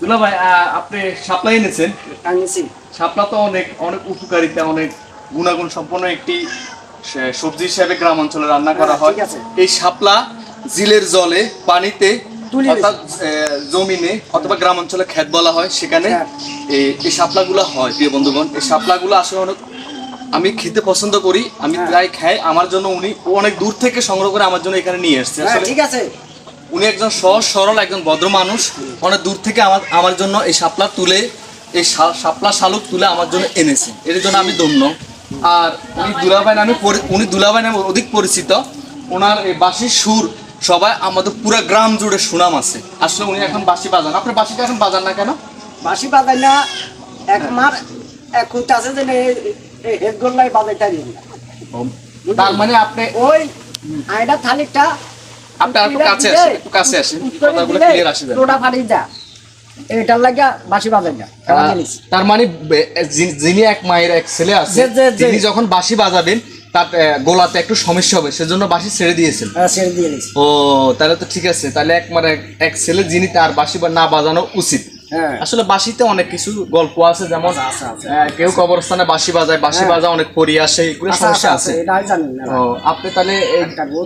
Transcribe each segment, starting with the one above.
দুলা ভাই আপনি সাপ্লাই এনেছেন? আনিছি শাপলা তো অনেক অনেক উপকারিতা অনেক গুণাগুণ সম্পন্ন একটি সবজি হিসেবে গ্রাম অঞ্চলে রান্না করা হ্যাঁ, হয়। এই শাপলা জিলের জলে পানিতে অর্থাৎ জমিনে অথবা গ্রাম অঞ্চলে ক্ষেত বলা হয় সেখানে হ্যাঁ। এই- শাপলাগুলো হয় প্রিয় বন্ধুগণ। এই শাপলাগুলো আসলে অনেক আমি খেতে পছন্দ করি আমি হ্যাঁ। প্রায় খাই। আমার জন্য উনি অনেক দূর থেকে সংগ্রহ করে আমার জন্য এখানে নিয়ে এসেছে। হ্যাঁ ঠিক আছে। উনি একজন সহজ সরল একজন ভদ্র মানুষ। অনেক দূর থেকে আমার আমার জন্য এই শাপলা তুলে এই শাপলা শালুক তুলে আমার জন্য এনেছে। এর জন্য আমি ধন্য। আর উনি দুলাভাই নামে উনি দুলাভাই নামে অধিক পরিচিত। ওনার এই বাঁশির সুর সবাই আমাদের পুরো গ্রাম জুড়ে সুনাম আছে। আসলে উনি এখন বাঁশি বাজান। আপনার বাঁশিটা এখন বাজান না কেন? বাসি বাজাই না এক মার এক আছে যে হেড গোল্লাই বাজাইটা দিন তার মানে আপনি ওই আয়না থালিটা আপনি একটু কাছে আসেন একটু কাছে আসেন কথাগুলো ক্লিয়ার আসে যাবে। ফাড়ি যা। এটার লাগা বাসি বাজাই না এমন আহ, জিনিস। তার মানে যিনি- এক মায়ের এক ছেলে আছে তিনি যখন বাঁশি বাজাবেন তার গোলাতে একটু সমস্যা হবে সেজন্য বাঁশি ছেড়ে দিয়েছেন। হ্যাঁ, ছেড়ে দিয়ে ও তাহলে তো ঠিক আছে তাহলে এক মানে এক- ছেলে যিনি তার বাসি বা না বাজানো উচিত। আসলে বাঁশিতে অনেক কিছু গল্প আছে যেমন। আহ, কেউ কবরস্থানে বাঁশি বাজায় বাঁশি হ্যাঁ। বাজা অনেক পরি আসে এগুলো সমস্যা আছে আপনি তাহলে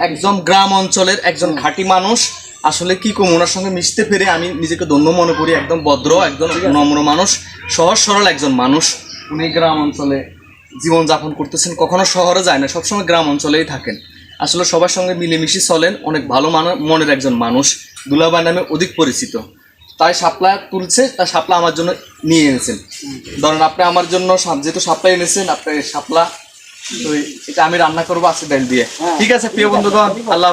একজন গ্রাম অঞ্চলের একজন খাঁটি মানুষ আসলে কি কম ওনার সঙ্গে মিশতে পেরে আমি নিজেকে ধন্য মনে করি একদম ভদ্র একদম নম্র মানুষ সহজ সরল একজন মানুষ। উনি গ্রাম অঞ্চলে জীবনযাপন করতেছেন কখনো শহরে যায় না সবসময় গ্রাম অঞ্চলেই থাকেন। আসলে সবার সঙ্গে মিলেমিশে চলেন অনেক ভালো মানুষ মনের একজন মানুষ। দুলাভাই নামে অধিক পরিচিত। তাই শাপলা তুলছে তাই শাপলা আমার জন্য নিয়ে এনেছেন ধরেন আপনি আমার জন্য যেহেতু শাপলা এনেছেন আপনি শাপলা তো এটা আমি রান্না করব আছে ডাল দিয়ে হ্যাঁ। ঠিক আছে প্রিয় বন্ধুগণ আল্লাহ